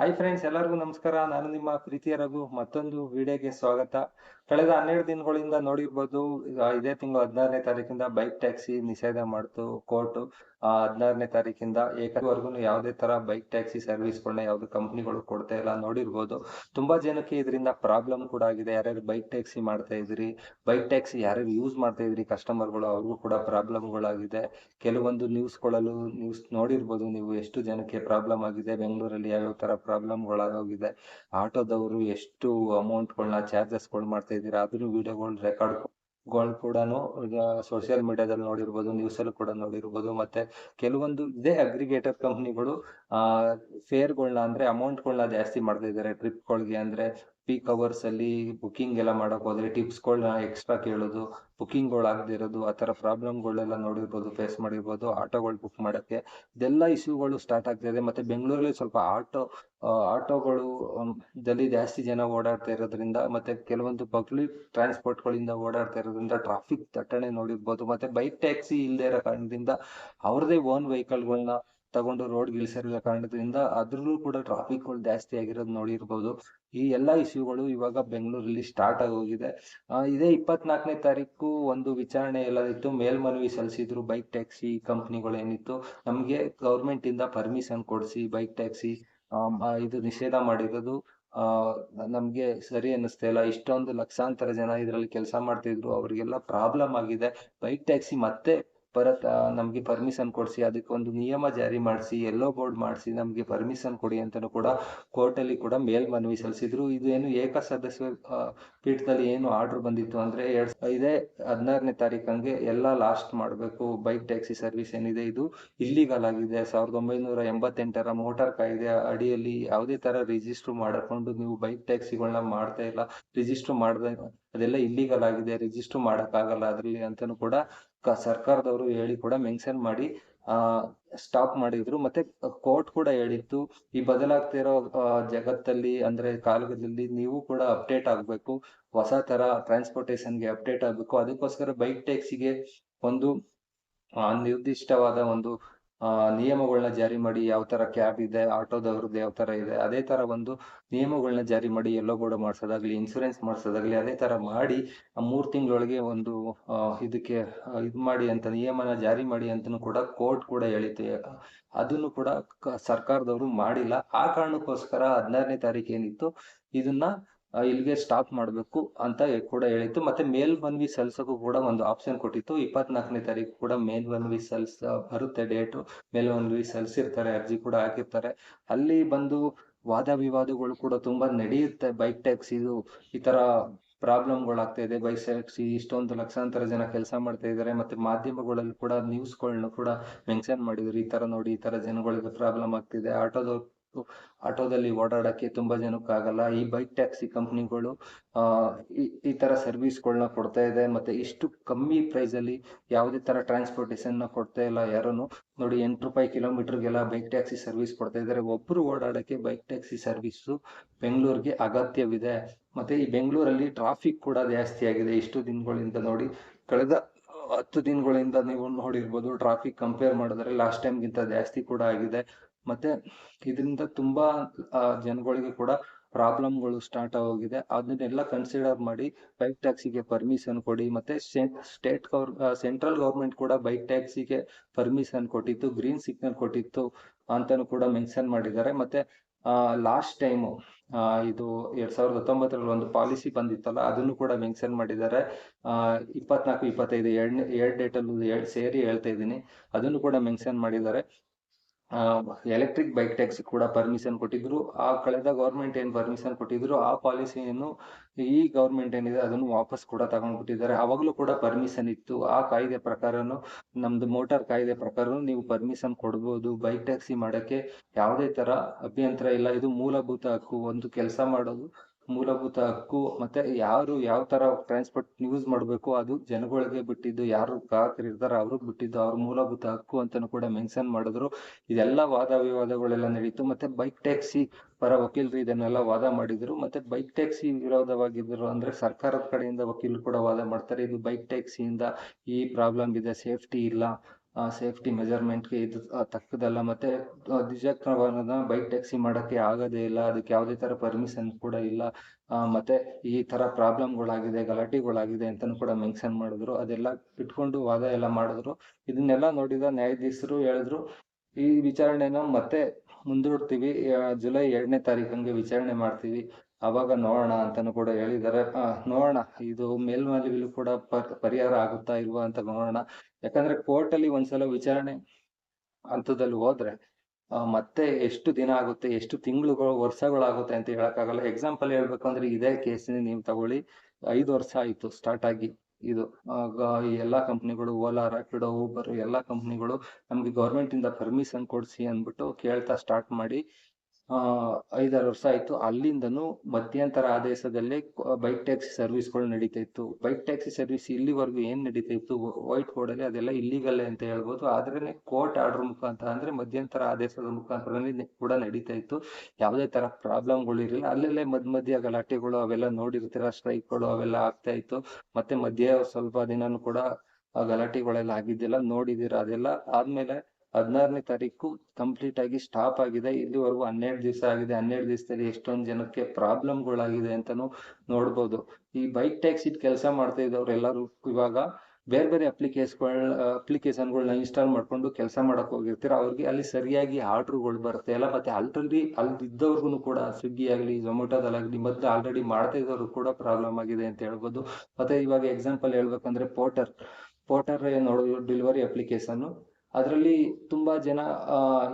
Hi friends ಎಲ್ಲರಿಗೂ ನಮಸ್ಕಾರ. ನಾನು ನಿಮ್ಮ ಪ್ರೀತಿಯ ರಘು. ಮತ್ತೊಂದು ವಿಡಿಯೋಗೆ ಸ್ವಾಗತ. ಕಳೆದ ಹನ್ನೆರಡು ದಿನಗಳಿಂದ ನೋಡಿರ್ಬೋದು ಇದೇ ತಿಂಗಳು ಹದಿನಾರನೇ ತಾರೀಕಿಂದ ಬೈಕ್ ಟ್ಯಾಕ್ಸಿ ನಿಷೇಧ ಮಾಡ್ತು ಕೋರ್ಟ್ ಹದಿನಾರನೇ ತಾರೀಕಿಂದ ಏಕವರೆಗೂ ಯಾವುದೇ ತರ ಬೈಕ್ ಟ್ಯಾಕ್ಸಿ ಸರ್ವಿಸ್ಗಳನ್ನ ಯಾವ್ದು ಕಂಪ್ನಿಗಳು ಕೊಡ್ತಾ ಇಲ್ಲ ನೋಡಿರ್ಬೋದು. ತುಂಬಾ ಜನಕ್ಕೆ ಇದರಿಂದ ಪ್ರಾಬ್ಲಮ್ ಕೂಡ ಆಗಿದೆ. ಯಾರ್ಯಾರು ಬೈಕ್ ಟ್ಯಾಕ್ಸಿ ಮಾಡ್ತಾ ಇದ್ರಿ ಬೈಕ್ ಟ್ಯಾಕ್ಸಿ ಯಾರ್ಯಾರು ಯೂಸ್ ಮಾಡ್ತಾ ಇದ್ರಿ ಕಸ್ಟಮರ್ಗಳು ಅವ್ರಿಗೂ ಕೂಡ ಪ್ರಾಬ್ಲಮ್ಗಳಾಗಿದೆ ಕೆಲವೊಂದು ನ್ಯೂಸ್ಗಳಲ್ಲೂ ನ್ಯೂಸ್ ನೋಡಿರ್ಬೋದು ನೀವು ಎಷ್ಟು ಜನಕ್ಕೆ ಪ್ರಾಬ್ಲಮ್ ಆಗಿದೆ, ಬೆಂಗಳೂರಲ್ಲಿ ಯಾವ್ಯಾವ ತರ ಪ್ರಾಬ್ಲಮ್ಗಳಾಗೋಗಿದೆ ಆಟೋದವರು ಎಷ್ಟು ಅಮೌಂಟ್ಗಳನ್ನ ಚಾರ್ಜಸ್ಗಳು ಮಾಡ್ತಾ ಇದ್ದೀರಾ? ಅದನ್ನು ವಿಡಿಯೋಗಳು ರೆಕಾರ್ಡ್ಗಳು ಕೂಡ ಸೋಷಿಯಲ್ ಮೀಡಿಯಾದಲ್ಲಿ ನೋಡಿರ್ಬೋದು ನ್ಯೂಸ್ ಅಲ್ಲಿ ಕೂಡ ನೋಡಿರ್ಬೋದು. ಮತ್ತೆ ಕೆಲವೊಂದು ಇದೇ ಅಗ್ರಿಗೇಟರ್ ಕಂಪ್ನಿಗಳು ಆ ಫೇರ್ಗಳನ್ನ ಅಂದ್ರೆ ಅಮೌಂಟ್ಗಳನ್ನ ಜಾಸ್ತಿ ಮಾಡ್ತಾ ಇದ್ದಾರೆ ಟ್ರಿಪ್ಗಳಿಗೆ ಅಂದ್ರೆ ಪೀಕ್ ಅವರ್ಸ್ ಅಲ್ಲಿ ಬುಕಿಂಗ್ ಎಲ್ಲ ಮಾಡಕ್ ಹೋದ್ರೆ ಟಿಪ್ಸ್ಗಳನ್ನ ಎಕ್ಸ್ಟ್ರಾ ಕೇಳೋದು ಬುಕಿಂಗ್ಗಳು ಗಳು ಆಗದಿರೋದು ಆ ತರ ಪ್ರಾಬ್ಲಮ್ ಗಳೆಲ್ಲ ನೋಡಿರ್ಬೋದು ಫೇಸ್ ಮಾಡಿರ್ಬೋದು, ಆಟೋಗಳು ಬುಕ್ ಮಾಡಕ್ಕೆ. ಇದೆಲ್ಲ ಇಶ್ಯೂಗಳು ಸ್ಟಾರ್ಟ್ ಆಗ್ತಿದೆ ಮತ್ತೆ ಬೆಂಗಳೂರಲ್ಲಿ ಸ್ವಲ್ಪ ಆಟೋ ಆಟೋಗಳು ದಲ್ಲಿ ಜಾಸ್ತಿ ಜನ ಓಡಾಡ್ತಾ ಇರೋದ್ರಿಂದ ಮತ್ತೆ ಕೆಲವೊಂದು ಪಬ್ಲಿಕ್ ಟ್ರಾನ್ಸ್ಪೋರ್ಟ್ಗಳಿಂದ ಓಡಾಡ್ತಾ ಇರೋದ್ರಿಂದ ಟ್ರಾಫಿಕ್ ದಟ್ಟಣೆ ನೋಡಿರ್ಬೋದು. ಮತ್ತೆ ಬೈಕ್ ಟ್ಯಾಕ್ಸಿ ಇಲ್ಲದೆ ಇರೋ ಕಾರಣದಿಂದ ಅವ್ರದೇ ಓನ್ ವೆಹಿಕಲ್ಗಳನ್ನ ತಗೊಂಡು ರೋಡ್ ಇಳಿಸಿರೋ ಕಾರಣದಿಂದ ಅದ್ರಲ್ಲೂ ಕೂಡ ಟ್ರಾಫಿಕ್ಗಳು ಜಾಸ್ತಿ ಆಗಿರೋದು ನೋಡಿರ್ಬೋದು ಈ ಎಲ್ಲಾ ಇಶ್ಯೂಗಳು ಇವಾಗ ಬೆಂಗಳೂರಲ್ಲಿ ಸ್ಟಾರ್ಟ್ ಆಗೋಗಿದೆ ಇದೇ ಇಪ್ಪತ್ನಾಲ್ಕನೇ ತಾರೀಕು ಒಂದು ವಿಚಾರಣೆ ಎಲ್ಲ ಇತ್ತು. ಮೇಲ್ಮನವಿ ಸಲ್ಲಿಸಿದ್ರು ಬೈಕ್ ಟ್ಯಾಕ್ಸಿ ಕಂಪ್ನಿಗಳು ಏನಿತ್ತು. ನಮಗೆ ಗೌರ್ಮೆಂಟ್ ಇಂದ ಪರ್ಮಿಷನ್ ಕೊಡಿಸಿ ಬೈಕ್ ಟ್ಯಾಕ್ಸಿ ಇದು ನಿಷೇಧ ಮಾಡಿರೋದು. ನಮ್ಗೆ ಸರಿ ಅನ್ನಿಸ್ತಾ ಇಲ್ಲ. ಇಷ್ಟೊಂದು ಲಕ್ಷಾಂತರ ಜನ ಇದರಲ್ಲಿ ಕೆಲಸ ಮಾಡ್ತಿದ್ರು. ಅವ್ರಿಗೆಲ್ಲ ಪ್ರಾಬ್ಲಮ್ ಆಗಿದೆ. ಬೈಕ್ ಟ್ಯಾಕ್ಸಿ ಮತ್ತೆ ಬರತ್ ನಮ್ಗೆ ಪರ್ಮಿಷನ್ ಕೊಡಿಸಿ, ಅದಕ್ಕೆ ಒಂದು ನಿಯಮ ಜಾರಿ ಮಾಡಿಸಿ ಎಲ್ಲೋ ಬೋರ್ಡ್ ಮಾಡಿಸಿ, ನಮ್ಗೆ ಪರ್ಮಿಷನ್ ಕೊಡಿ ಅಂತಲೂ ಕೂಡ ಕೋರ್ಟಲ್ಲಿ ಕೂಡ ಮೇಲ್ಮನವಿ ಸಲ್ಲಿಸಿದ್ರು. ಇದು ಏನು ಏಕ ಸದಸ್ಯ ಪೀಠದಲ್ಲಿ ಏನು ಆರ್ಡರ್ ಬಂದಿತ್ತು ಅಂದ್ರೆ ಎರಡ್ ಇದೇ ಹದಿನಾರನೇ ತಾರೀಕಂಗೆ ಎಲ್ಲ ಲಾಸ್ಟ್ ಮಾಡಬೇಕು. ಬೈಕ್ ಟ್ಯಾಕ್ಸಿ ಸರ್ವಿಸ್ ಏನಿದೆ ಇದು? ಇಲ್ಲಿಗಲ್ ಆಗಿದೆ. ಸಾವಿರದ ಒಂಬೈನೂರ ಎಂಬತ್ತೆಂಟರ ಮೋಟಾರ್ ಕಾಯ್ದೆ ಅಡಿಯಲ್ಲಿ ಯಾವುದೇ ತರ ರಿಜಿಸ್ಟ್ರ್ ಮಾಡಿಕೊಂಡು ನೀವು ಬೈಕ್ ಟ್ಯಾಕ್ಸಿಗಳನ್ನ ಮಾಡ್ತಾ ಇಲ್ಲ. ರಿಜಿಸ್ಟ್ರ್ ಮಾಡದೆ, ಅದೆಲ್ಲ ಇಲ್ಲಿಗಲ್ ಆಗಿದೆ. ರಿಜಿಸ್ಟರ್ ಮಾಡಕ್ ಆಗಲ್ಲ ಅದ್ರಲ್ಲಿ ಅಂತಾನು ಕೂಡ ಸರ್ಕಾರದವರು ಹೇಳಿ ಕೂಡ ಮೆನ್ಷನ್ ಮಾಡಿ, ಆ ಸ್ಟಾಪ್ ಮಾಡಿದ್ರು. ಮತ್ತೆ ಕೋರ್ಟ್ ಕೂಡ ಹೇಳಿತ್ತು, ಈ ಬದಲಾಗ್ತಿರೋ ಜಗತ್ತಲ್ಲಿ ಅಂದ್ರೆ ಕಾಲದಲ್ಲಿ ನೀವು ಕೂಡ ಅಪ್ಡೇಟ್ ಆಗ್ಬೇಕು. ಹೊಸ ತರ ಟ್ರಾನ್ಸ್ಪೋರ್ಟೇಶನ್ಗೆ ಅಪ್ಡೇಟ್ ಆಗ್ಬೇಕು. ಅದಕ್ಕೋಸ್ಕರ ಬೈಕ್ ಟ್ಯಾಕ್ಸಿಗೆ ಒಂದು ನಿರ್ದಿಷ್ಟವಾದ ಒಂದು ನಿಯಮಗಳನ್ನ ಜಾರಿ ಮಾಡಿ ಯಾವ ತರ ಕ್ಯಾಬ್ ಇದೆ ಆಟೋದವ್ರದ್ದು ಯಾವ ತರ ಇದೆ, ಅದೇ ತರ ಒಂದು ನಿಯಮಗಳನ್ನ ಜಾರಿ ಮಾಡಿ ಎಲ್ಲೋ ಬೋರ್ಡ್ ಮಾಡ್ಸೋದಾಗ್ಲಿ ಇನ್ಸೂರೆನ್ಸ್ ಮಾಡ್ಸೋದಾಗ್ಲಿ, ಅದೇ ತರ ಮಾಡಿ ಆ ಮೂರ್ ತಿಂಗಳೊಳಗೆ ಒಂದು ಇದಕ್ಕೆ ಇದ್ ಮಾಡಿ ಅಂತ, ನಿಯಮನ ಜಾರಿ ಮಾಡಿ ಅಂತಾನೂ ಕೂಡ ಕೋರ್ಟ್ ಕೂಡ ಹೇಳಿತ್ತು. ಅದನ್ನು ಕೂಡ ಸರ್ಕಾರದವರು ಮಾಡಿಲ್ಲ. ಆ ಕಾರಣಕ್ಕೋಸ್ಕರ ಹದಿನಾರನೇ ತಾರೀಕು ಏನಿತ್ತು ಇದನ್ನ ಇಲ್ಲಿಗೆ ಸ್ಟಾಪ್ ಮಾಡಬೇಕು ಅಂತ ಕೂಡ ಹೇಳಿತ್ತು. ಮತ್ತೆ ಮೇಲ್ಮನವಿ ಸಲ್ಸಕ್ಕೂ ಕೂಡ ಒಂದು ಆಪ್ಷನ್ ಕೊಟ್ಟಿತ್ತು. ಇಪ್ಪತ್ನಾಲ್ಕನೇ ತಾರೀಕು ಕೂಡ ಮೇಲ್ಮನವಿ ಸಲ್ಸ ಬರುತ್ತೆ ಡೇಟು ಮೇಲ್ಮನವಿ ಸಲ್ಲಿಸಿರ್ತಾರೆ, ಅರ್ಜಿ ಕೂಡ ಹಾಕಿರ್ತಾರೆ. ಅಲ್ಲಿ ಬಂದು ವಾದ ವಿವಾದಗಳು ಕೂಡ ತುಂಬಾ ನಡೆಯುತ್ತೆ. ಬೈಕ್ ಟ್ಯಾಕ್ಸಿದು ಈ ತರ ಪ್ರಾಬ್ಲಮ್ಗಳಾಗ್ತಾ ಇದೆ. ಬೈಕ್ ಟ್ಯಾಕ್ಸಿ ಇಷ್ಟೊಂದು ಲಕ್ಷಾಂತರ ಜನ ಕೆಲಸ ಮಾಡ್ತಾ ಇದ್ದಾರೆ. ಮತ್ತೆ ಮಾಧ್ಯಮಗಳಲ್ಲಿ ಕೂಡ ನ್ಯೂಸ್ಗಳನ್ನ ಕೂಡ ಮೆನ್ಷನ್ ಮಾಡಿದ್ರು. ಈ ತರ ನೋಡಿ, ಈ ತರ ಜನಗಳಿಗೆ ಪ್ರಾಬ್ಲಮ್ ಆಗ್ತಿದೆ. ಆಟೋದವ್ರು ಆಟೋದಲ್ಲಿ ಓಡಾಡಕ್ಕೆ ತುಂಬಾ ಜನಕ್ಕೆ ಆಗಲ್ಲ. ಈ ಬೈಕ್ ಟ್ಯಾಕ್ಸಿ ಕಂಪ್ನಿಗಳು, ಆ, ಈ ತರ ಸರ್ವಿಸ್ಗಳನ್ನ ಕೊಡ್ತಾ ಇದೆ. ಮತ್ತೆ ಇಷ್ಟು ಕಮ್ಮಿ ಪ್ರೈಸ್ ಅಲ್ಲಿ ಯಾವುದೇ ತರ ಟ್ರಾನ್ಸ್ಪೋರ್ಟೇಷನ್ನ ಕೊಡ್ತಾ ಇಲ್ಲ. ಯಾರನ್ನು ನೋಡಿ ಎಂಟು ರೂಪಾಯಿ ಕಿಲೋಮೀಟರ್ಗೆಲ್ಲ ಬೈಕ್ ಟ್ಯಾಕ್ಸಿ ಸರ್ವಿಸ್ ಕೊಡ್ತಾ ಇದ್ದಾರೆ. ಒಬ್ರು ಓಡಾಡಕ್ಕೆ ಬೈಕ್ ಟ್ಯಾಕ್ಸಿ ಸರ್ವಿಸ್ ಬೆಂಗಳೂರಿಗೆ ಅಗತ್ಯವಿದೆ. ಮತ್ತೆ ಈ ಬೆಂಗಳೂರಲ್ಲಿ ಟ್ರಾಫಿಕ್ ಕೂಡ ಜಾಸ್ತಿ ಆಗಿದೆ. ಇಷ್ಟು ದಿನಗಳಿಂದ ನೋಡಿ, ಕಳೆದ ಹತ್ತು ದಿನಗಳಿಂದ ನೀವು ನೋಡಿರ್ಬೋದು ಟ್ರಾಫಿಕ್ ಕಂಪೇರ್ ಮಾಡಿದ್ರೆ ಲಾಸ್ಟ್ ಟೈಮ್ಗಿಂತ ಜಾಸ್ತಿ ಕೂಡ ಆಗಿದೆ. ಮತ್ತೆ ಇದರಿಂದ ತುಂಬಾ ಜನಗಳಿಗೆ ಕೂಡ ಪ್ರಾಬ್ಲಮ್ಗಳು ಸ್ಟಾರ್ಟ್ ಆಗೋಗಿದೆ. ಅದನ್ನೆಲ್ಲ ಕನ್ಸಿಡರ್ ಮಾಡಿ ಬೈಕ್ ಟ್ಯಾಕ್ಸಿಗೆ ಪರ್ಮಿಷನ್ ಕೊಡಿ. ಮತ್ತೆ ಸ್ಟೇಟ್ ಗೌರ್ ಸೆಂಟ್ರಲ್ ಗೌರ್ಮೆಂಟ್ ಕೂಡ ಬೈಕ್ ಟ್ಯಾಕ್ಸಿಗೆ ಪರ್ಮಿಷನ್ ಕೊಟ್ಟಿತ್ತು ಗ್ರೀನ್ ಸಿಗ್ನಲ್ ಕೊಟ್ಟಿತ್ತು ಅಂತಾನು ಕೂಡ ಮೆನ್ಷನ್ ಮಾಡಿದ್ದಾರೆ. ಮತ್ತೆ ಲಾಸ್ಟ್ ಟೈಮು ಇದು ಎರಡ್ ಸಾವಿರದ ಹತ್ತೊಂಬತ್ತರಲ್ಲಿ ಒಂದು ಪಾಲಿಸಿ ಬಂದಿತ್ತಲ್ಲ, ಅದನ್ನು ಕೂಡ ಮೆನ್ಷನ್ ಮಾಡಿದ್ದಾರೆ. ಇಪ್ಪತ್ನಾಲ್ಕು, ಇಪ್ಪತ್ತೈದು ಎರಡ್ ಎರಡ್ ಡೇಟ್ ಅಲ್ಲಿ ಸೇರಿ ಹೇಳ್ತಾ ಇದ್ದೀನಿ. ಅದನ್ನು ಕೂಡ ಮೆನ್ಷನ್ ಮಾಡಿದ್ದಾರೆ. ಎಲೆಕ್ಟ್ರಿಕ್ ಬೈಕ್ ಟ್ಯಾಕ್ಸಿ ಕೂಡ ಪರ್ಮಿಷನ್ ಕೊಟ್ಟಿದ್ರು. ಆ ಕಳೆದ ಗೌರ್ಮೆಂಟ್ ಏನು ಪರ್ಮಿಷನ್ ಕೊಟ್ಟಿದ್ರು, ಆ ಪಾಲಿಸಿಯನ್ನು ಈ ಗೌರ್ಮೆಂಟ್ ಏನಿದೆ ಅದನ್ನು ವಾಪಸ್ ಕೂಡ ತಗೊಂಡ್ಬಿಟ್ಟಿದ್ದಾರೆ. ಅವಾಗಲೂ ಕೂಡ ಪರ್ಮಿಷನ್ ಇತ್ತು. ಆ ಕಾಯ್ದೆ ಪ್ರಕಾರನು, ನಮ್ದು ಮೋಟಾರ್ ಕಾಯ್ದೆ ಪ್ರಕಾರ ನೀವು ಪರ್ಮಿಷನ್ ಕೊಡ್ಬೋದು. ಬೈಕ್ ಟ್ಯಾಕ್ಸಿ ಮಾಡೋಕ್ಕೆ ಯಾವುದೇ ತರ ಅಭ್ಯಂತರ ಇಲ್ಲ. ಇದು ಮೂಲಭೂತ ಹಕ್ಕು. ಒಂದು ಕೆಲಸ ಮಾಡೋದು ಮೂಲಭೂತ ಹಕ್ಕು ಮತ್ತೆ ಯಾರು ಯಾವ ತರ ಟ್ರಾನ್ಸ್ಪೋರ್ಟ್ ಯೂಸ್ ಮಾಡಬೇಕು ಅದು ಜನಗಳಿಗೆ ಬಿಟ್ಟಿದ್ದು, ಯಾರು ಗ್ರಾಹಕರು ಇರ್ತಾರ ಅವ್ರಿಗೆ ಬಿಟ್ಟಿದ್ದು, ಅವ್ರ ಮೂಲಭೂತ ಹಕ್ಕು ಅಂತಾನು ಕೂಡ ಮೆನ್ಷನ್ ಮಾಡಿದ್ರು. ಇದೆಲ್ಲ ವಾದ ವಿವಾದಗಳೆಲ್ಲ ನಡೀತು. ಮತ್ತೆ ಬೈಕ್ ಟ್ಯಾಕ್ಸಿ ಪರ ವಕೀಲರು ಇದನ್ನೆಲ್ಲ ವಾದ ಮಾಡಿದ್ರು. ಮತ್ತೆ ಬೈಕ್ ಟ್ಯಾಕ್ಸಿ ವಿರೋಧವಾಗಿದ್ರು ಅಂದ್ರೆ ಸರ್ಕಾರದ ಕಡೆಯಿಂದ ವಕೀಲರು ಕೂಡ ವಾದ ಮಾಡ್ತಾರೆ. ಇದು ಬೈಕ್ ಟ್ಯಾಕ್ಸಿಯಿಂದ ಈ ಪ್ರಾಬ್ಲಮ್ ಇದೆ ಸೇಫ್ಟಿ ಇಲ್ಲ ಸೇಫ್ಟಿ ಮೆಜರ್ಮೆಂಟ್ಗೆ ಇದು ಆ, ತಕ್ಕದಲ್ಲ ಮತ್ತೆ ಆ, ದ್ವಿಚಕ್ರ ಬೈಕ್ ಟ್ಯಾಕ್ಸಿ ಮಾಡಕ್ಕೆ ಆಗೋದೇ ಇಲ್ಲ. ಅದಕ್ಕೆ ಯಾವುದೇ ತರ ಪರ್ಮಿಷನ್ ಕೂಡ ಇಲ್ಲ. ಆ, ಮತ್ತೆ ಈ ತರ ಪ್ರಾಬ್ಲಮ್ಗಳಾಗಿದೆ ಗಲಾಟೆಗಳಾಗಿದೆ ಅಂತಾನೂ ಕೂಡ ಮೆನ್ಷನ್ ಮಾಡಿದ್ರು. ಅದೆಲ್ಲ ಇಟ್ಕೊಂಡು ವಾದ ಎಲ್ಲ ಮಾಡಿದ್ರು. ಇದನ್ನೆಲ್ಲ ನೋಡಿದ ನ್ಯಾಯಾಧೀಶರು ಹೇಳಿದ್ರು ಈ ವಿಚಾರಣೆನ ಮತ್ತೆ ಮುಂದೂಡ್ತೀವಿ. ಜುಲೈ ಎರಡನೇ ತಾರೀಕು ವಿಚಾರಣೆ ಮಾಡ್ತೀವಿ. ಅವಾಗ ನೋಡೋಣ ಅಂತಾನು ಕೂಡ ಹೇಳಿದ್ದಾರೆ. ನೋಡೋಣ. ಇದು ಮೇಲ್ಮನವಿಲು ಕೂಡ ಪರ್- ಪರಿಹಾರ ಆಗುತ್ತಾ ಇಲ್ವಾ ಅಂತ ನೋಡೋಣ. ಯಾಕಂದ್ರೆ ಕೋರ್ಟ್ ಅಲ್ಲಿ ಒಂದ್ಸಲ ವಿಚಾರಣೆ ಹಂತದಲ್ಲಿ ಹೋದ್ರೆ ಮತ್ತೆ ಎಷ್ಟು ದಿನ ಆಗುತ್ತೆ, ಎಷ್ಟು ತಿಂಗಳುಗಳು, ವರ್ಷಗಳಾಗುತ್ತೆ ಅಂತ ಹೇಳಕ್ಕಾಗಲ್ಲ. ಎಕ್ಸಾಂಪಲ್ ಹೇಳ್ಬೇಕು ಅಂದ್ರೆ ಇದೇ ಕೇಸಿನ ನೀವು ತಗೊಳ್ಳಿ. ಐದು ವರ್ಷ ಆಯ್ತು ಸ್ಟಾರ್ಟ್ ಆಗಿ ಇದು. ಎಲ್ಲಾ ಕಂಪ್ನಿಗಳು ಓಲಾ ರಾಪಿಡೋ ಊಬರ್ ಎಲ್ಲಾ ಕಂಪ್ನಿಗಳು ನಮ್ಗೆ ಗೌರ್ಮೆಂಟ್ ಇಂದ ಪರ್ಮಿಷನ್ ಕೊಡ್ಸಿ ಅಂದ್ಬಿಟ್ಟು ಕೇಳ್ತಾ ಸ್ಟಾರ್ಟ್ ಮಾಡಿ. ಐದಾರು ವರ್ಷ ಆಯ್ತು. ಅಲ್ಲಿಂದನೂ ಮಧ್ಯಂತರ ಆದೇಶದಲ್ಲೇ ಬೈಕ್ ಟ್ಯಾಕ್ಸಿ ಸರ್ವಿಸ್ಗಳು ನಡೀತಾ ಇತ್ತು. ಬೈಕ್ ಟ್ಯಾಕ್ಸಿ ಸರ್ವಿಸ್ ಇಲ್ಲಿವರೆಗೂ ಏನ್ ನಡೀತಾ ಇತ್ತು? ವೈಟ್ ಬೋರ್ಡ್ ಅಲ್ಲಿ ಅದೆಲ್ಲ ಇಲ್ಲಿಗಲ್ಲೇ ಅಂತ ಹೇಳ್ಬೋದು. ಆದ್ರೆ ಕೋರ್ಟ್ ಆರ್ಡರ್ ಮುಖಾಂತರ ಅಂದ್ರೆ ಮಧ್ಯಂತರ ಆದೇಶದ ಮುಖಾಂತರ ಕೂಡ ನಡೀತಾ ಇತ್ತು. ಯಾವುದೇ ತರ ಪ್ರಾಬ್ಲಮ್ಗಳು ಇರಲಿಲ್ಲ. ಅಲ್ಲಲ್ಲೇ ಮಧ್ಯ ಮಧ್ಯ ಗಲಾಟೆಗಳು ಅವೆಲ್ಲ ನೋಡಿರ್ತೀರ, ಸ್ಟ್ರೈಕ್ಗಳು ಅವೆಲ್ಲ ಆಗ್ತಾ ಇತ್ತು. ಮತ್ತೆ ಮಧ್ಯೆ ಸ್ವಲ್ಪ ದಿನಾನು ಕೂಡ ಆ ಗಲಾಟೆಗಳೆಲ್ಲ ಆಗಿದ್ದಿಲ್ಲ. ನೋಡಿದಿರ ಅದೆಲ್ಲ. ಆದ್ಮೇಲೆ ಹದಿನಾರನೇ ತಾರೀಕು ಕಂಪ್ಲೀಟ್ ಆಗಿ ಸ್ಟಾಪ್ ಆಗಿದೆ. ಇಲ್ಲಿವರೆಗೂ ಹನ್ನೆರಡು ದಿವಸ ಆಗಿದೆ. ಹನ್ನೆರಡು ದಿವಸದಲ್ಲಿ ಎಷ್ಟೊಂದು ಜನಕ್ಕೆ ಪ್ರಾಬ್ಲಮ್ಗಳಾಗಿದೆ ಅಂತಾನು ನೋಡ್ಬೋದು. ಈ ಬೈಕ್ ಟ್ಯಾಕ್ಸಿ ಕೆಲಸ ಮಾಡ್ತಾ ಇದ್ದವ್ರು ಎಲ್ಲರೂ ಇವಾಗ ಬೇರೆ ಬೇರೆ ಅಪ್ಲಿಕೇಶನ್ಗಳ ಅಪ್ಲಿಕೇಶನ್ಗಳನ್ನ ಇನ್ಸ್ಟಾಲ್ ಮಾಡ್ಕೊಂಡು ಕೆಲಸ ಮಾಡಕ್ ಹೋಗಿರ್ತೀರ. ಅವ್ರಿಗೆ ಅಲ್ಲಿ ಸರಿಯಾಗಿ ಆರ್ಡ್ರ್ಗಳು ಬರುತ್ತೆ. ಎಲ್ಲ ಮತ್ತೆ ಆಲ್ರೆಡಿ ಅಲ್ಲಿ ಇದ್ದವ್ರಿಗೂ ಕೂಡ ಸ್ವಿಗ್ಗಿ ಆಗಲಿ ಝೊಮ್ಯಾಟೋದಲ್ಲಾಗಲಿ ಮೊದಲು ಆಲ್ರೆಡಿ ಮಾಡ್ತಾ ಇದ್ದವ್ರು ಕೂಡ ಪ್ರಾಬ್ಲಮ್ ಆಗಿದೆ ಅಂತ ಹೇಳ್ಬೋದು. ಮತ್ತೆ ಇವಾಗ ಎಕ್ಸಾಂಪಲ್ ಹೇಳ್ಬೇಕಂದ್ರೆ ಪೋರ್ಟರ್ ಪೋರ್ಟರ್ ನೋಡೋ ಡೆಲಿವರಿ ಅಪ್ಲಿಕೇಶನ್ ಅದರಲ್ಲಿ ತುಂಬಾ ಜನ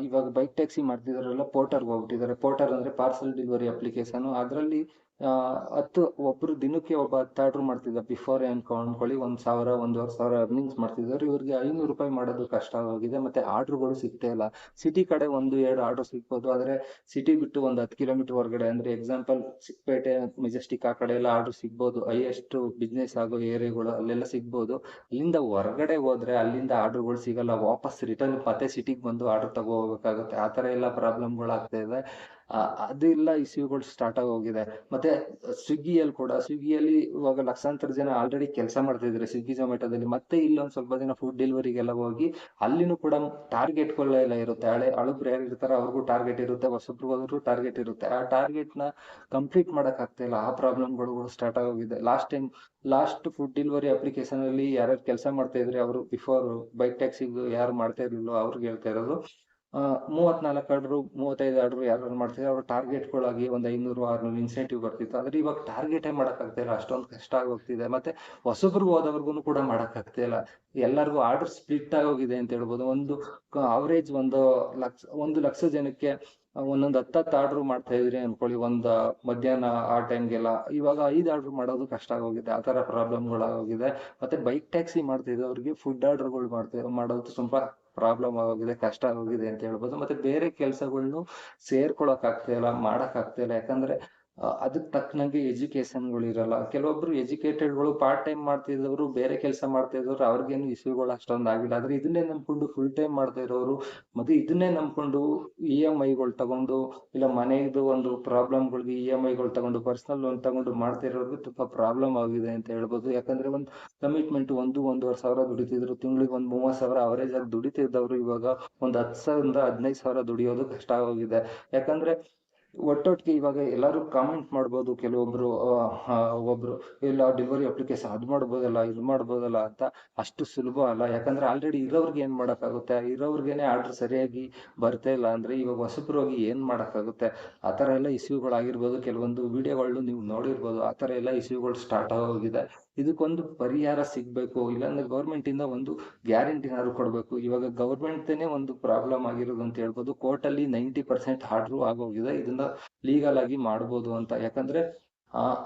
ಇವಾಗ ಬೈಕ್ ಟ್ಯಾಕ್ಸಿ ಮಾಡ್ತಿದಾರಲ್ಲ ಪೋರ್ಟರ್ಗೆ ಹೋಗ್ಬಿಟ್ಟಿದ್ದಾರೆ. ಪೋರ್ಟರ್ ಅಂದ್ರೆ ಪಾರ್ಸಲ್ ಡೆಲಿವರಿ ಅಪ್ಲಿಕೇಶನ್ ಅದರಲ್ಲಿ ಹತ್ತು ಒಬ್ರು ದಿನಕ್ಕೆ ಒಬ್ಬ ಹತ್ತು ಆರ್ಡರ್ ಮಾಡ್ತಿದ್ದ. ಬಿಫೋರ್ ಅನ್ಕೊಂಡ್ಕೊಳ್ಳಿ ಒಂದು ಸಾವಿರ, ಒಂದೂವರೆ ಸಾವಿರ ಅರ್ನಿಂಗ್ಸ್ ಮಾಡ್ತಿದ್ದಾರೆ. ಇವ್ರಿಗೆ ಐನೂರು ರೂಪಾಯಿ ಮಾಡೋದು ಕಷ್ಟ ಆಗೋಗಿದೆ ಮತ್ತೆ ಆರ್ಡರ್ಗಳು ಸಿಗ್ತಾ ಇಲ್ಲ. ಸಿಟಿ ಕಡೆ ಒಂದು, ಎರಡು ಆರ್ಡರ್ ಸಿಗ್ಬೋದು. ಆದರೆ ಸಿಟಿ ಬಿಟ್ಟು ಒಂದು ಹತ್ತು ಕಿಲೋಮೀಟರ್ ಹೊರಗಡೆ ಅಂದ್ರೆ ಎಕ್ಸಾಂಪಲ್ ಚಿಕ್ಕಪೇಟೆ ಮೆಜೆಸ್ಟಿಕ್ ಆ ಕಡೆ ಎಲ್ಲ ಆರ್ಡರ್ ಸಿಗ್ಬೋದು. ಹೈಯೆಸ್ಟ್ ಬಿಸ್ನೆಸ್ ಆಗೋ ಏರಿಯಾಗಳು ಅಲ್ಲೆಲ್ಲ ಸಿಗ್ಬೋದು. ಅಲ್ಲಿಂದ ಹೊರಗಡೆ ಹೋದ್ರೆ ಅಲ್ಲಿಂದ ಆರ್ಡರ್ಗಳು ಸಿಗಲ್ಲ. ವಾಪಸ್ ರಿಟರ್ನ್ ಮತ್ತೆ ಸಿಟಿಗೆ ಬಂದು ಆರ್ಡರ್ ತಗೋ ಹೋಗ್ಬೇಕಾಗುತ್ತೆ ಆ ತರ ಎಲ್ಲ ಪ್ರಾಬ್ಲಮ್ಗಳು ಆಗ್ತಾ ಇದೆ. ಅದೆಲ್ಲ ಇಶ್ಯೂಗಳು ಸ್ಟಾರ್ಟ್ ಆಗಿ ಹೋಗಿದೆ. ಮತ್ತೆ ಸ್ವಿಗ್ಗಿಯಲ್ಲಿ ಕೂಡ ಸ್ವಿಗ್ಗಿಯಲ್ಲಿ ಇವಾಗ ಲಕ್ಷಾಂತರ ಜನ ಆಲ್ರೆಡಿ ಕೆಲಸ ಮಾಡ್ತಾ ಇದ್ದಾರೆ ಸ್ವಿಗ್ಗಿ ಝೊಮ್ಯಾಟೋದಲ್ಲಿ ಮತ್ತೆ ಇಲ್ಲೊಂದ್ ಸ್ವಲ್ಪ ದಿನ ಫುಡ್ ಡೆಲಿವರಿಗೆಲ್ಲ ಹೋಗಿ, ಅಲ್ಲಿನೂ ಕೂಡ ಟಾರ್ಗೆಟ್ಗಳೆಲ್ಲ ಇರುತ್ತೆ. ಹಳೆ ಅಳುಬ್ರು ಯಾರು ಇರ್ತಾರೆ ಅವ್ರಿಗೂ ಟಾರ್ಗೆಟ್ ಇರುತ್ತೆ, ಹೊಸಬ್ರು ಹೋದ್ರು ಟಾರ್ಗೆಟ್ ಇರುತ್ತೆ. ಆ ಟಾರ್ಗೆಟ್ನ ಕಂಪ್ಲೀಟ್ ಮಾಡಕ್ ಆಗ್ತಾ ಇಲ್ಲ. ಆ ಪ್ರಾಬ್ಲಮ್ಗಳು ಸ್ಟಾರ್ಟ್ ಆಗೋಗಿದೆ last time last food delivery application ಅಲ್ಲಿ ಯಾರ್ಯಾರು ಕೆಲಸ ಮಾಡ್ತಾ ಇದ್ರೆ ಅವರು ಬಿಫೋರ್ ಬೈಕ್ ಟ್ಯಾಕ್ಸಿ ಯಾರು ಮಾಡ್ತಾ ಇರ್ಲಿಲ್ಲ ಅವ್ರಿಗೆ ಹೇಳ್ತಾ ಇರೋದು. ಮೂವತ್ನಾಲ್ಕು ಆರ್ಡ್ರು, ಮೂವತ್ತೈದು ಆರ್ಡ್ರು ಯಾರು ಮಾಡ್ತಿದ್ರು ಅವ್ರ ಟಾರ್ಗೆಟ್ಗಳಾಗಿ ಒಂದು ಐನೂರು, ಆರ್ನೂರು ಇನ್ಸೆಂಟಿವ್ ಬರ್ತಿತ್ತು. ಆದ್ರೆ ಇವಾಗ ಟಾರ್ಗೆಟೇ ಮಾಡೋಕ್ಕಾಗ್ತಾ ಇಲ್ಲ. ಅಷ್ಟೊಂದು ಕಷ್ಟ ಆಗೋಗ್ತಿದೆ. ಮತ್ತೆ ಹೊಸಬ್ರು ಹೋದವ್ರಿಗೂ ಕೂಡ ಮಾಡೋಕ್ಕಾಗ್ತಾ ಇಲ್ಲ. ಎಲ್ಲರಿಗೂ ಆರ್ಡರ್ ಸ್ಪ್ಲಿಟ್ ಆಗೋಗಿದೆ ಅಂತ ಹೇಳ್ಬೋದು. ಒಂದು ಅವರೇಜ್ ಒಂದು ಲಕ್ಷ ಒಂದು ಲಕ್ಷ ಜನಕ್ಕೆ ಒಂದೊಂದು ಹತ್ತತ್ತು ಆರ್ಡ್ರ್ ಮಾಡ್ತಾ ಇದ್ರಿ ಅನ್ಕೊಳ್ಳಿ. ಒಂದು ಮಧ್ಯಾಹ್ನ ಆ ಟೈಮ್ಗೆಲ್ಲ ಇವಾಗ ಐದು ಆರ್ಡ್ರ್ ಮಾಡೋದು ಕಷ್ಟ ಆಗೋಗಿದೆ. ಆ ತರ ಪ್ರಾಬ್ಲಮ್ಗಳಾಗೋಗಿದೆ ಮತ್ತೆ ಬೈಕ್ ಟ್ಯಾಕ್ಸಿ ಮಾಡ್ತಿದ್ದವ್ರಿಗೆ ಫುಡ್ ಆರ್ಡರ್ಗಳು ಮಾಡ್ತಾ, ಮಾಡೋದು ಸ್ವಲ್ಪ ಪ್ರಾಬ್ಲಮ್ ಆಗೋಗಿದೆ, ಕಷ್ಟ ಆಗೋಗಿದೆ ಅಂತ ಹೇಳ್ಬೋದು. ಮತ್ತೆ ಬೇರೆ ಕೆಲಸಗಳನ್ನು ಸೇರ್ಕೊಳಕ್ ಆಗ್ತಾ ಇಲ್ಲ ಮಾಡಕ್ ಆಗ್ತಾ ಇಲ್ಲ. ಯಾಕಂದ್ರೆ ಆ, ಅದಕ್ ತಕ್ಕನಂಗೆ ಎಜುಕೇಶನ್ಗಳು ಇರಲ್ಲ. ಕೆಲವೊಬ್ರು ಎಜುಕೇಟೆಡ್ಗಳು ಪಾರ್ಟ್ ಟೈಮ್ ಮಾಡ್ತಿದ್ದವರು ಬೇರೆ ಕೆಲಸ ಮಾಡ್ತಾ ಇದ್ದವ್ರು ಅವ್ರಿಗೇನು ಇಶ್ಯೂಗಳು ಅಷ್ಟೊಂದು ಆಗಿಲ್ಲ. ಆದ್ರೆ ಇದನ್ನೇ ನಂಬ್ಕೊಂಡು ಫುಲ್ ಟೈಮ್ ಮಾಡ್ತಾ ಇರೋರು ಮತ್ತೆ ಇದನ್ನೇ ನಂಬ್ಕೊಂಡು ಇ ಎಂ ಐಗಳು ತಗೊಂಡು ಇಲ್ಲ ಮನೆಯದು ಒಂದು ಪ್ರಾಬ್ಲಮ್ಗಳಿಗೆ ಇ ಎಂ ಐಗಳು ತಗೊಂಡು ಪರ್ಸನಲ್ ಲೋನ್ ತಗೊಂಡು ಮಾಡ್ತಾ ಇರೋರ್ಗೆ ತುಂಬಾ ಪ್ರಾಬ್ಲಮ್ ಆಗಿದೆ ಅಂತ ಹೇಳ್ಬೋದು. ಯಾಕಂದ್ರೆ ಒಂದು ಕಮಿಟ್ಮೆಂಟ್ ಒಂದು ಒಂದೂವರೆ ಸಾವಿರ ದುಡಿತಿದ್ರು ತಿಂಗಳಿಗೆ ಒಂದು ಮೂವತ್ತು ಸಾವಿರ ಅವರೇಜ್ ಆಗಿ ದುಡಿತಿದ್ದವ್ರು ಇವಾಗ ಒಂದು ಹತ್ತು ಸಾವಿರದಿಂದ ಹದಿನೈದು ಸಾವಿರ ದುಡಿಯೋದು ಕಷ್ಟ ಆಗೋಗಿದೆ. ಯಾಕಂದ್ರೆ ಒಟ್ಟೊಟ್ಟಿಗೆ ಇವಾಗ ಎಲ್ಲರೂ ಕಾಮೆಂಟ್ ಮಾಡ್ಬೋದು, ಕೆಲವೊಬ್ರು ಒಬ್ರು, ಇಲ್ಲ ಡೆಲಿವರಿ ಅಪ್ಲಿಕೇಶನ್ ಅದು ಮಾಡ್ಬೋದಲ್ಲ, ಇದು ಮಾಡ್ಬೋದಲ್ಲ ಅಂತ ಅಷ್ಟು ಸುಲಭ ಅಲ್ಲ. ಯಾಕಂದ್ರೆ ಆಲ್ರೆಡಿ ಇರೋರ್ಗೆ ಏನ್ ಮಾಡಕ್ಕಾಗುತ್ತೆ? ಇರೋರ್ಗೆನೆ ಆರ್ಡರ್ ಸರಿಯಾಗಿ ಬರ್ತಾ ಇಲ್ಲ ಅಂದ್ರೆ ಇವಾಗ ಹೊಸಬ್ರು ಹೋಗಿ ಏನ್ ಮಾಡಕ್ಕಾಗುತ್ತೆ? ಆ ತರ ಎಲ್ಲ ಇಶ್ಯೂಗಳಾಗಿರ್ಬೋದು ಕೆಲವೊಂದು ವಿಡಿಯೋಗಳನ್ನು ನೀವು ನೋಡಿರ್ಬೋದು. ಆ ತರ ಎಲ್ಲ ಇಶ್ಯೂಗಳು ಸ್ಟಾರ್ಟ್ ಆಗೋಗಿದೆ. ಇದಕ್ಕೊಂದು ಪರಿಹಾರ ಸಿಗ್ಬೇಕು, ಇಲ್ಲಾಂದ್ರೆ ಗೌರ್ಮೆಂಟ್ ಇಂದ ಒಂದು ಗ್ಯಾರಂಟಿನಾದ್ರು ಕೊಡಬೇಕು. ಇವಾಗ ಗೌರ್ಮೆಂಟ್ದೇನೆ ಒಂದು ಪ್ರಾಬ್ಲಮ್ ಆಗಿರೋದು ಅಂತ ಹೇಳ್ಬೋದು. ಕೋರ್ಟ್ ಅಲ್ಲಿ ನೈಂಟಿ ಪರ್ಸೆಂಟ್ ಆರ್ಡರ್ ಆಗೋಗಿದೆ. ಇದನ್ನ ಲೀಗಲ್ ಆಗಿ ಮಾಡ್ಬೋದು ಅಂತ. ಯಾಕಂದ್ರೆ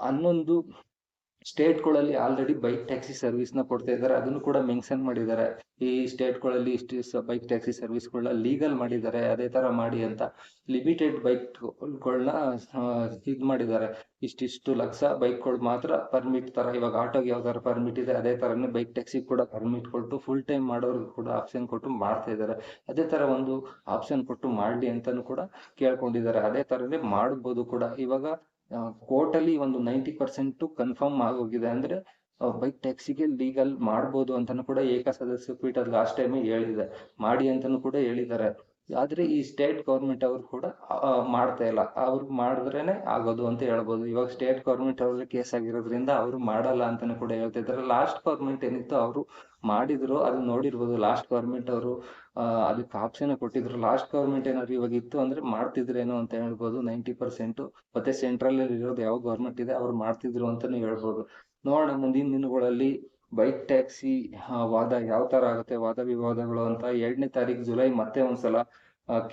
ಹನ್ನೊಂದು ಸ್ಟೇಟ್ಗಳಲ್ಲಿ ಆಲ್ರೆಡಿ ಬೈಕ್ ಟ್ಯಾಕ್ಸಿ ಸರ್ವಿಸ್ನ ಕೊಡ್ತಾ ಇದ್ದಾರೆ. ಅದನ್ನು ಕೂಡ ಮೆನ್ಷನ್ ಮಾಡಿದ್ದಾರೆ. ಈ ಸ್ಟೇಟ್ಗಳಲ್ಲಿ ಇಷ್ಟು ಬೈಕ್ ಟ್ಯಾಕ್ಸಿ ಸರ್ವಿಸ್ಗಳನ್ನ ಲೀಗಲ್ ಮಾಡಿದ್ದಾರೆ. ಅದೇ ತರ ಮಾಡಿ ಅಂತ ಲಿಮಿಟೆಡ್ ಬೈಕ್ಗಳನ್ನ ಇದು ಮಾಡಿದ್ದಾರೆ. ಇಷ್ಟಿಷ್ಟು ಲಕ್ಷ ಬೈಕ್ಗಳು ಮಾತ್ರ ಪರ್ಮಿಟ್ ತರ, ಇವಾಗ ಆಟೋಗೆ ಯಾವ ಪರ್ಮಿಟ್ ಇದೆ, ಅದೇ ತರನೇ ಬೈಕ್ ಟ್ಯಾಕ್ಸಿ ಕೂಡ ಪರ್ಮಿಟ್ ಕೊಟ್ಟು ಫುಲ್ ಟೈಮ್ ಮಾಡೋರ್ಗೆ ಕೂಡ ಆಪ್ಷನ್ ಕೊಟ್ಟು ಮಾಡ್ತಾ ಇದ್ದಾರೆ. ಅದೇ ತರ ಒಂದು ಆಪ್ಷನ್ ಕೊಟ್ಟು ಮಾಡಲಿ ಅಂತಾನು ಕೂಡ ಕೇಳ್ಕೊಂಡಿದ್ದಾರೆ. ಅದೇ ತರನೇ ಮಾಡಬಹುದು ಕೂಡ. ಇವಾಗ ಕೋರ್ಟ್ ಅಲ್ಲಿ ಒಂದು ನೈಂಟಿ ಪರ್ಸೆಂಟ್ ಕನ್ಫರ್ಮ್ ಆಗೋಗಿದೆ ಅಂದ್ರೆ ಬೈಕ್ ಟ್ಯಾಕ್ಸಿಗೆ ಲೀಗಲ್ ಮಾಡ್ಬೋದು ಅಂತಾನು ಕೂಡ ಏಕ ಸದಸ್ಯ ಪೀಠ ಲಾಸ್ಟ್ ಟೈಮ್ ಹೇಳಿದೆ. ಮಾಡಿ ಅಂತಾನು ಕೂಡ ಹೇಳಿದ್ದಾರೆ. ಆದ್ರೆ ಈ ಸ್ಟೇಟ್ ಗೌರ್ಮೆಂಟ್ ಅವರು ಕೂಡ ಮಾಡ್ತಾ ಇಲ್ಲ. ಅವ್ರು ಮಾಡಿದ್ರೇನೆ ಆಗೋದು ಅಂತ ಹೇಳ್ಬೋದು. ಇವಾಗ ಸ್ಟೇಟ್ ಗೌರ್ಮೆಂಟ್ ಅವರು ಕೇಸ್ ಆಗಿರೋದ್ರಿಂದ ಅವರು ಮಾಡಲ್ಲ ಅಂತಾನು ಕೂಡ ಹೇಳ್ತಾ ಇದ್ದಾರೆ. ಲಾಸ್ಟ್ ಗೌರ್ಮೆಂಟ್ ಏನಿತ್ತು ಅವರು ಮಾಡಿದ್ರು, ಅದು ನೋಡಿರ್ಬೋದು. ಲಾಸ್ಟ್ ಗೌರ್ಮೆಂಟ್ ಅವರು ಅದಕ್ಕೆ ಆಪ್ಷನ್ ಕೊಟ್ಟಿದ್ರು. ಲಾಸ್ಟ್ ಗೌರ್ಮೆಂಟ್ ಏನಾದ್ರು ಇವಾಗ ಇತ್ತು ಅಂದ್ರೆ ಮಾಡ್ತಿದ್ರೇನೋ ಅಂತ ಹೇಳ್ಬೋದು. ನೈಂಟಿ ಪರ್ಸೆಂಟ್ ಮತ್ತೆ ಸೆಂಟ್ರಲ್ ಅಲ್ಲಿ ಇರೋದು ಯಾವ ಗೌರ್ಮೆಂಟ್ ಇದೆ, ಅವ್ರು ಮಾಡ್ತಿದ್ರು ಅಂತಾನು ಹೇಳ್ಬೋದು. ನೋಡೋಣ ಮುಂದಿನ ದಿನಗಳಲ್ಲಿ ಬೈಕ್ ಟ್ಯಾಕ್ಸಿ ವಾದ ಯಾವ ತರ ಆಗುತ್ತೆ, ವಾದ ವಿವಾದಗಳು ಅಂತ ಎರಡನೇ ತಾರೀಕು ಜುಲೈ ಮತ್ತೆ ಒಂದ್ಸಲ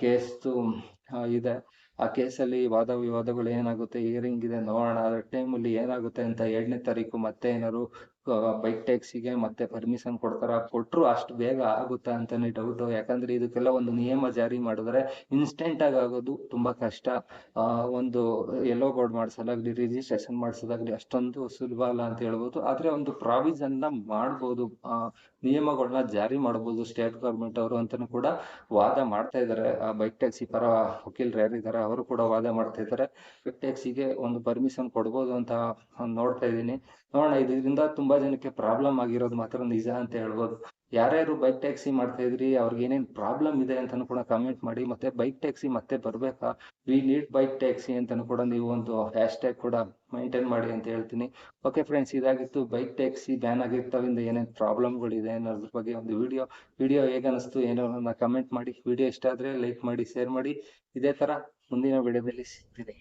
ಕೇಸ್ ಇದೆ. ಆ ಕೇಸಲ್ಲಿ ವಾದ ವಿವಾದಗಳು ಏನಾಗುತ್ತೆ ಹಿಯರಿಂಗ್ ಇದೆ, ನೋಡೋಣ ಅದ್ರ ಟೈಮಲ್ಲಿ ಏನಾಗುತ್ತೆ ಅಂತ ಎರಡನೇ ತಾರೀಕು ಮತ್ತೆ ಏನಾದ್ರು ಬೈಕ್ ಟ್ಯಾಕ್ಸಿಗೆ ಮತ್ತೆ ಪರ್ಮಿಷನ್ ಕೊಡ್ತಾರ, ಕೊಟ್ರು ಅಷ್ಟು ಬೇಗ ಆಗುತ್ತಾ ಅಂತಾನೆ ಡೌಟ್ ಯಾಕಂದ್ರೆ ಇದಕ್ಕೆಲ್ಲ ಒಂದು ನಿಯಮ ಜಾರಿ ಮಾಡಿದ್ರೆ ಇನ್ಸ್ಟೆಂಟ್ ಆಗಿ ಆಗೋದು ತುಂಬಾ ಕಷ್ಟ. ಒಂದು ಎಲ್ಲೋ ಬೋರ್ಡ್ ಮಾಡಿಸೋದಾಗ್ಲಿ ರಿಜಿಸ್ಟ್ರೇಷನ್ ಮಾಡಿಸೋದಾಗ್ಲಿ ಅಷ್ಟೊಂದು ಸುಲಭ ಅಲ್ಲ ಅಂತ ಹೇಳ್ಬೋದು. ಆದ್ರೆ ಒಂದು ಪ್ರಾವಿಷನ್ನ ಮಾಡ್ಬೋದು. ನಿಯಮಗಳನ್ನ ಜಾರಿ ಮಾಡ್ಬೋದು. ಸ್ಟೇಟ್ ಗೌರ್ಮೆಂಟ್ ಅವರು ಅಂತಾನು ಕೂಡ ವಾದ ಮಾಡ್ತಾ ಇದ್ದಾರೆ ಬೈಕ್ ಟ್ಯಾಕ್ಸಿ ಪರ ವಕೀಲರು ಯಾರಿದ್ದಾರೆ ಅವರು ಕೂಡ ವಾದ ಮಾಡ್ತಾ ಇದ್ದಾರೆ ಬೈಕ್ ಟ್ಯಾಕ್ಸಿಗೆ ಒಂದು ಪರ್ಮಿಷನ್ ಕೊಡ್ಬೋದು ಅಂತ ನೋಡ್ತಾ ಇದ್ದೀನಿ. ನೋಡೋಣ, ಇದರಿಂದ ತುಂಬಾ ಜನಕ್ಕೆ ಪ್ರಾಬ್ಲಮ್ ಆಗಿರೋದು ಮಾತ್ರ ನಿಜ ಅಂತ ಹೇಳ್ಬೋದು. ಯಾರ್ಯಾರು ಬೈಕ್ ಟ್ಯಾಕ್ಸಿ ಮಾಡ್ತಾ ಇದ್ರಿ, ಅವ್ರಿಗೆ ಏನೇನ್ ಪ್ರಾಬ್ಲಮ್ ಇದೆ ಅಂತ ಕೂಡ ಕಮೆಂಟ್ ಮಾಡಿ, ಮತ್ತೆ ಬೈಕ್ ಟ್ಯಾಕ್ಸಿ ಮತ್ತೆ ಬರ್ಬೇಕಾ? ವಿ ನೀಡ್ ಬೈಕ್ ಟ್ಯಾಕ್ಸಿ ಅಂತಾನು ಕೂಡ ನೀವು ಒಂದು ಹ್ಯಾಶ್ ಟ್ಯಾಗ್ ಕೂಡ ಮೈಂಟೈನ್ ಮಾಡಿ ಅಂತ ಹೇಳ್ತೀನಿ. ಓಕೆ ಫ್ರೆಂಡ್ಸ್ ಇದಾಗಿತ್ತು ಬೈಕ್ ಟ್ಯಾಕ್ಸಿ ಬ್ಯಾನ್ ಆಗಿರ್ತಾವಿಂದ ಏನೇನ್ ಪ್ರಾಬ್ಲಮ್ಗಳಿದೆ ಅನ್ನೋದ್ರ ಬಗ್ಗೆ ಒಂದು ವಿಡಿಯೋ ವಿಡಿಯೋ ಹೇಗೆ ಅನಿಸ್ತು ಏನೋ ಕಮೆಂಟ್ ಮಾಡಿ. ವಿಡಿಯೋ ಇಷ್ಟ ಆದ್ರೆ ಲೈಕ್ ಮಾಡಿ ಶೇರ್ ಮಾಡಿ. ಇದೇ ತರ ಮುಂದಿನ ವಿಡಿಯೋದಲ್ಲಿ ಸಿಗ್ತೀನಿ.